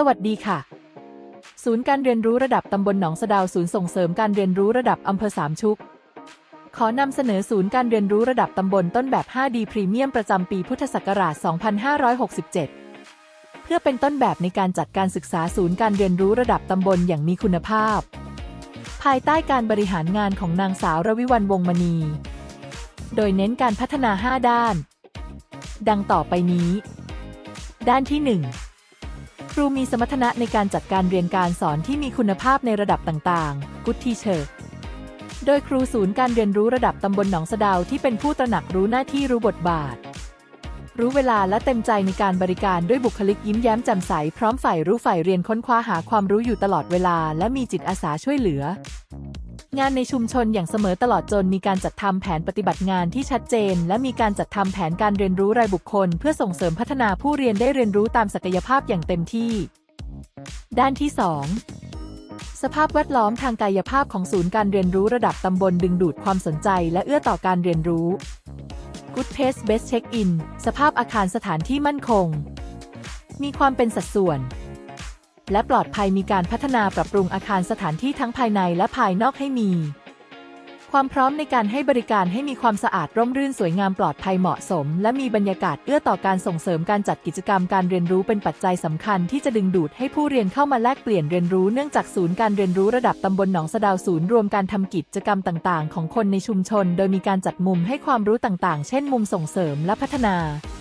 สวัสดีค่ะ ศูนย์การเรียนรู้ระดับตำบลหนองสะดาวศูนย์ส่งเสริมการเรียนรู้ระดับอำเภอสามชุก ขอนำเสนอศูนย์การเรียนรู้ระดับตำบลต้นแบบ 5D พรีเมียมประจำปีพุทธศักราช 2567 เพื่อเป็นต้นแบบในการจัดการศึกษาศูนย์การเรียนรู้ระดับตำบลอย่างมีคุณภาพ ภายใต้การบริหารงานของนางสาวรวิวันวงมณี โดยเน้นการพัฒนา 5 ด้าน ดังต่อไปนี้ ด้านที่ 1 รูมีสมรรถนะในการจัดการเรียนการสอนที่มีคุณภาพในระดับต่างๆ Good Teacher โดยครูศูนย์การเรียนรู้ระดับตำบลหนองสะดาวที่เป็นผู้ตระหนักรู้หน้าที่รู้บทบาท รู้เวลาและเต็มใจในการบริการด้วยบุคลิกยิ้มแย้มแจ่มใส พร้อมฝ่ายรู้ฝ่ายเรียนค้นคว้าหาความรู้อยู่ตลอดเวลา และมีจิตอาสาช่วยเหลือ งานในชุมชนอย่างเสมอตลอดจนมีการจัดทำแผนปฏิบัติงานที่ชัดเจน และมีการจัดทำแผนการเรียนรู้รายบุคคล เพื่อส่งเสริมพัฒนาผู้เรียนได้เรียนรู้ตามศักยภาพอย่างเต็มที่ ด้านที่ 2 สภาพแวดล้อมทางกายภาพของศูนย์การเรียนรู้ระดับตำบลดึงดูดความสนใจ และเอื้อต่อการเรียนรู้ Good Pace Best Check-in สภาพอาคารสถานที่มั่นคง มีความเป็นสัดส่วน และปลอดภัยมีการพัฒนาปรับปรุงอาคารสถานที่ทั้งภายในและภายนอกให้มี ความพร้อมในการให้บริการให้มีความสะอาดร่มรื่นสวยงามปลอดภัยเหมาะสม และมีบรรยากาศเอื้อต่อการส่งเสริมการจัดกิจกรรมการเรียนรู้เป็นปัจจัยสำคัญที่จะดึงดูดให้ผู้เรียนเข้ามาแลกเปลี่ยนเรียนรู้เนื่องจากศูนย์การเรียนรู้ระดับตำบลหนองสะดาวศูนย์รวมการทำกิจกรรมต่าง ๆ ของคนในชุมชน โดยมีการจัดมุมให้ความรู้ต่างๆ เช่น มุมส่งเสริมและพัฒนา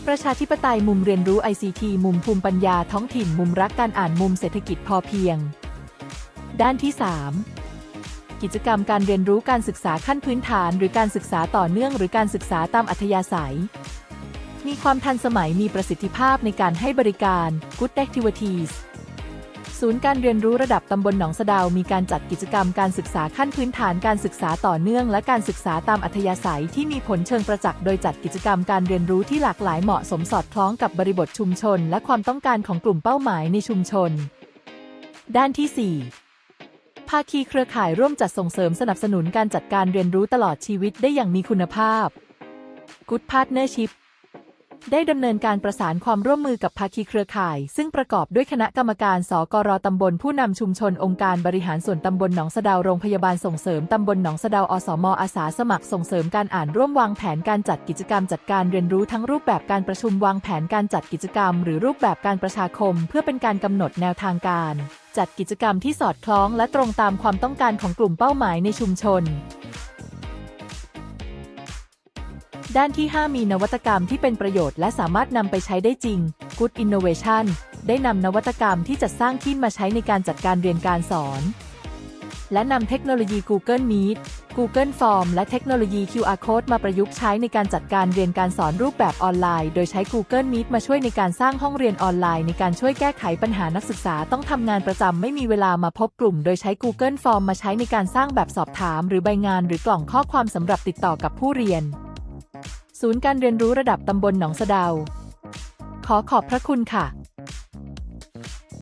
ประชาธิปไตยมุมเรียนรู้ ICT มุมภูมิปัญญาท้องถิ่น มุมรักการอ่านมุมเศรษฐกิจพอเพียง ด้านที่ 3 กิจกรรมการเรียนรู้การศึกษาขั้นพื้นฐาน หรือการศึกษาต่อเนื่อง หรือการศึกษาตามอัธยาศัย มีความทันสมัยมีประสิทธิภาพในการให้บริการ Good Activities ศูนย์การเรียนรู้ระดับตำบลหนองสะดาวมีการจัดกิจกรรมการศึกษาขั้นพื้นฐานการศึกษาต่อเนื่อง และการศึกษาตามอัธยาศัยที่มีผลเชิงประจักษ์โดยจัดกิจกรรมการเรียนรู้ที่หลากหลายเหมาะสมสอดคล้องกับบริบทชุมชน และความต้องการของกลุ่มเป้าหมายในชุมชน ด้านที่ 4 ภาคีเครือข่ายร่วมจัดส่งเสริมสนับสนุนการจัดการเรียนรู้ตลอดชีวิตได้อย่างมีคุณภาพ Good Partnership ได้ดำเนินการประสานความร่วมมือกับภาคีเครือข่าย ซึ่งประกอบด้วยคณะกรรมการสกรตำบลผู้นำชุมชนองค์การบริหารส่วนตำบลหนองสะดาวโรงพยาบาลส่งเสริมตำบลหนองสะดาวอสมอาสาสมัครส่งเสริมการอ่านร่วมวางแผนการจัดกิจกรรมจัดการเรียนรู้ทั้งรูปแบบการประชุมวางแผนการจัดกิจกรรม หรือรูปแบบการประชาคม เพื่อเป็นการกำหนดแนวทางการ จัดกิจกรรมที่สอดคล้องและตรงตามความต้องการของกลุ่มเป้าหมายในชุมชน ด้านที่ 5 มีนวัตกรรมที่เป็นประโยชน์และสามารถนำไปใช้ได้จริง Good Innovation ได้นำนวัตกรรมที่จัดสร้างขึ้นมาใช้ในการจัดการเรียนการสอน และนำเทคโนโลยี Google Meet Google Form และเทคโนโลยี QR Code มาประยุกต์ใช้ในการจัดการเรียนการสอนรูปแบบออนไลน์ โดยใช้ Google Meet มาช่วยในการสร้างห้องเรียนออนไลน์ในการช่วยแก้ไขปัญหานักศึกษาต้องทำงานประจำไม่มีเวลามาพบกลุ่ม โดยใช้ Google Form มาใช้ในการสร้างแบบสอบถาม หรือใบงาน หรือกล่องข้อความสำหรับติดต่อกับผู้เรียน ศูนย์การเรียนรู้ระดับตำบลหนองสะเดา ขอขอบพระคุณค่ะ